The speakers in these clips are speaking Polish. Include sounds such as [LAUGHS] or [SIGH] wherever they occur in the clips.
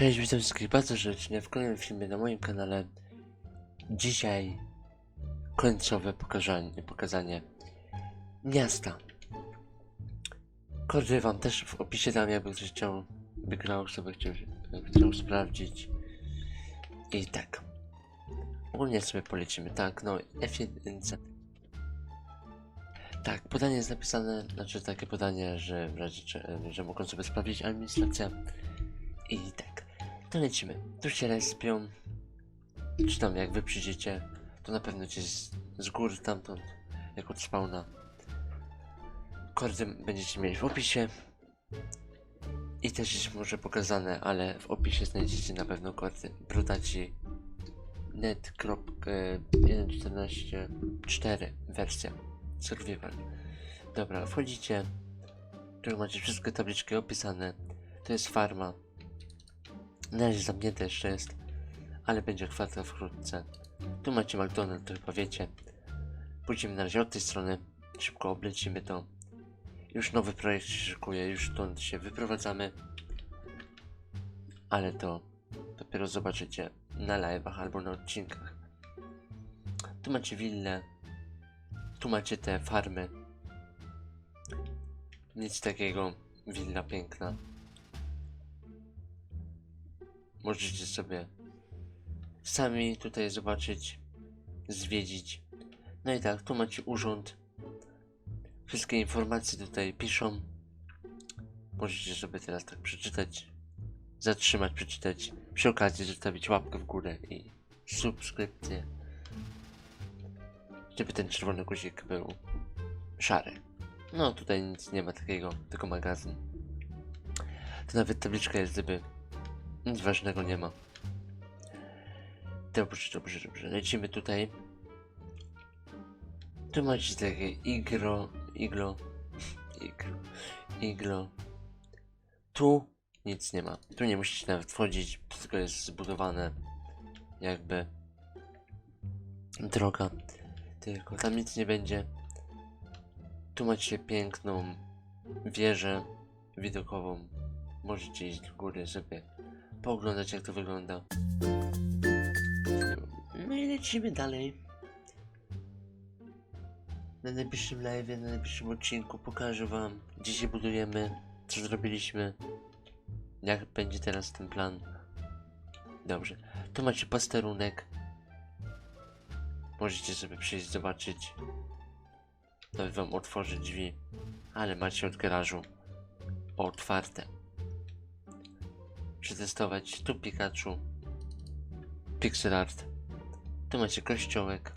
Cześć, witam wszystkich bardzo serdecznie w kolejnym filmie na moim kanale. Dzisiaj końcowe pokazanie, pokazanie miasta. Kordy wam też w opisie dam, jakby ktoś chciał, by grał sobie, chciał, chciał sprawdzić. I tak. Ogólnie sobie polecimy, tak, no F1. Tak, podanie jest napisane, znaczy takie podanie, że w razie, że mogą sobie sprawdzić administracja. I tak, to lecimy. Tu się respią. Czy tam jak wy przyjdziecie, to na pewno cię z, z góry tamtąd, jak od spawna. Kordy będziecie mieli w opisie. I też jest może pokazane, ale w opisie znajdziecie na pewno kordy brudaci net.1.14.4 wersja survival. Dobra, wchodzicie. Tu macie wszystkie tabliczki opisane. To jest farma. Na zamknięte jeszcze jest, ale będzie otwarta wkrótce. Tu macie McDonald's, to chyba wiecie. Pójdziemy na razie od tej strony. Szybko oblecimy to. Już nowy projekt się szykuje, już stąd się wyprowadzamy. Ale to dopiero zobaczycie na live'ach albo na odcinkach. Tu macie willę. Tu macie te farmy. Nic takiego. Willa piękna. Możecie sobie sami tutaj zobaczyć, zwiedzić. No i tak, tu macie urząd. Wszystkie informacje tutaj piszą. Możecie sobie teraz tak przeczytać, zatrzymać, przeczytać. Przy okazji zostawić łapkę w górę i subskrypcję. Żeby ten czerwony guzik był szary. No tutaj nic nie ma takiego, tylko magazyn. To nawet tabliczka jest, gdyby nic ważnego nie ma. Dobrze, dobrze, dobrze. Lecimy tutaj. Tu macie takie igro, iglo, iglo, iglo. Tu nic nie ma. Tu nie musicie nawet wchodzić, wszystko jest zbudowane jakby droga. Tylko tam nic nie będzie. Tu macie piękną wieżę widokową. Możecie iść do góry sobie pooglądać jak to wygląda. No i lecimy dalej. Na najbliższym live, na najbliższym odcinku pokażę wam, gdzie się budujemy, co zrobiliśmy, jak będzie teraz ten plan. Dobrze, tu macie pasterunek. Możecie sobie przyjść zobaczyć. Nawet wam otworzy drzwi, ale macie od garażu otwarte przetestować. Tu Pikachu. Pixel art. Tu macie kościołek.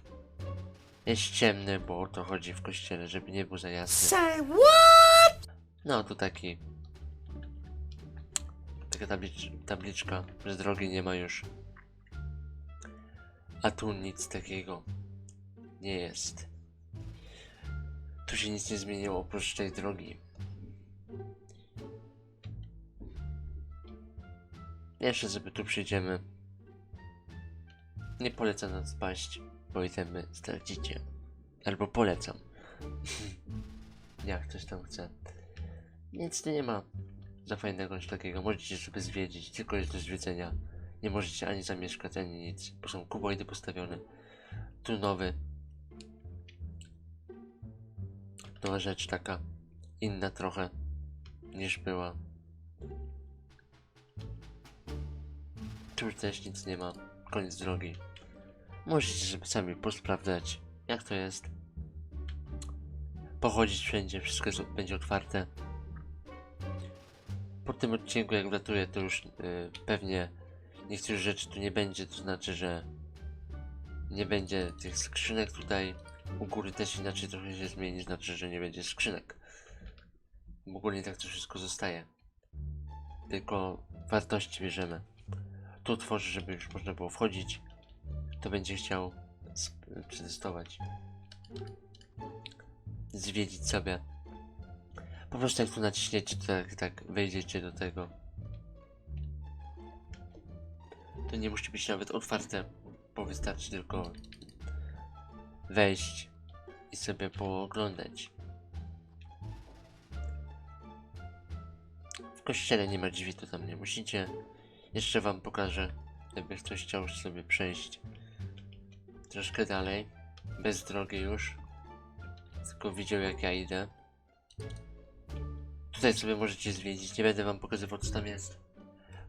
Jest ciemny, bo o to chodzi w kościele, żeby nie był za jasny. Say what? No, tu taki... Taka tablicz, tabliczka, że drogi nie ma już. A tu nic takiego nie jest. Tu się nic nie zmieniło oprócz tej drogi. Jeszcze sobie tu przyjdziemy. Nie polecam nas spaść, bo itemy stracicie. Albo polecam. [LAUGHS] Jak ktoś tam chce. Nic nie ma za fajnego niż takiego. Możecie sobie zwiedzić, tylko jest do zwiedzenia. Nie możecie ani zamieszkać, ani nic, bo są kuboidy postawione. Tu nowy. Nowa rzecz taka. Inna trochę niż była. Tu też nic nie ma. Koniec drogi. Możecie sobie sami posprawdzać, jak to jest. Pochodzić wszędzie, wszystko jest, będzie otwarte. Po tym odcinku, jak wlatuję, to już y, pewnie niektórych rzeczy tu nie będzie, to znaczy, że nie będzie tych skrzynek tutaj. U góry też inaczej trochę się zmieni, znaczy, że nie będzie skrzynek. Bo ogólnie tak to wszystko zostaje. Tylko wartości bierzemy tu tworzy, żeby już można było wchodzić. Kto będzie chciał przetestować, zwiedzić sobie. Po prostu jak tu naciśniecie, to tak, tak wejdziecie do tego. To nie musi być nawet otwarte, bo wystarczy tylko wejść i sobie pooglądać. W kościele nie ma drzwi, to tam nie musicie. Jeszcze wam pokażę, jakby ktoś chciał sobie przejść troszkę dalej, bez drogi już, tylko widział jak ja idę. Tutaj sobie możecie zwiedzić, nie będę wam pokazywał co tam jest.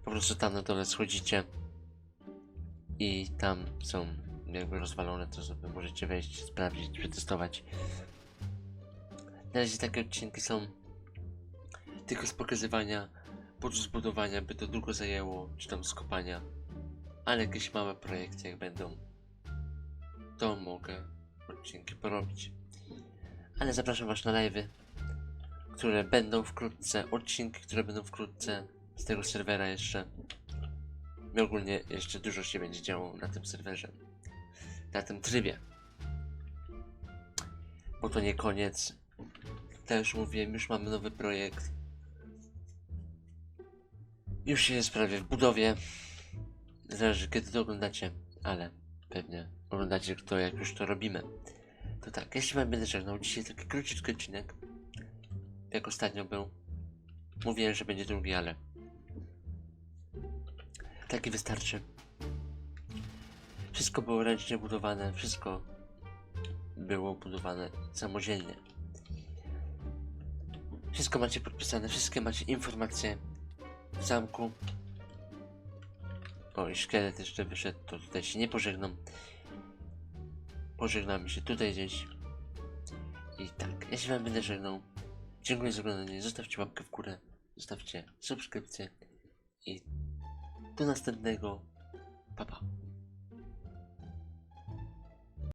Po prostu tam na dole schodzicie i tam są jakby rozwalone, to sobie możecie wejść, sprawdzić, przetestować. Na razie takie odcinki są tylko z pokazywania, pod zbudowania, by to długo zajęło, czy tam skopania. Ale jakieś małe projekty jak będą, to mogę odcinki porobić. Ale zapraszam was na live'y, które będą wkrótce, odcinki, które będą wkrótce z tego serwera jeszcze. I ogólnie jeszcze dużo się będzie działo na tym serwerze, na tym trybie. Bo to nie koniec. Też mówiłem, już mamy nowy projekt. Już jest prawie w budowie. Zależy kiedy to oglądacie, ale pewnie oglądacie to jak już to robimy. To tak, się wam będę żegnał. Dzisiaj taki króciutki odcinek. Jak ostatnio był. Mówiłem, że będzie drugi, ale taki wystarczy. Wszystko było ręcznie budowane, wszystko było budowane samodzielnie. Wszystko macie podpisane, wszystkie macie informacje w zamku. O, i szkielet jeszcze wyszedł, to tutaj się nie pożegnam. Pożegnamy się tutaj gdzieś. I tak, ja się wam będę żegnał. Dziękuję za oglądanie, zostawcie łapkę w górę, zostawcie subskrypcję i do następnego. Pa pa.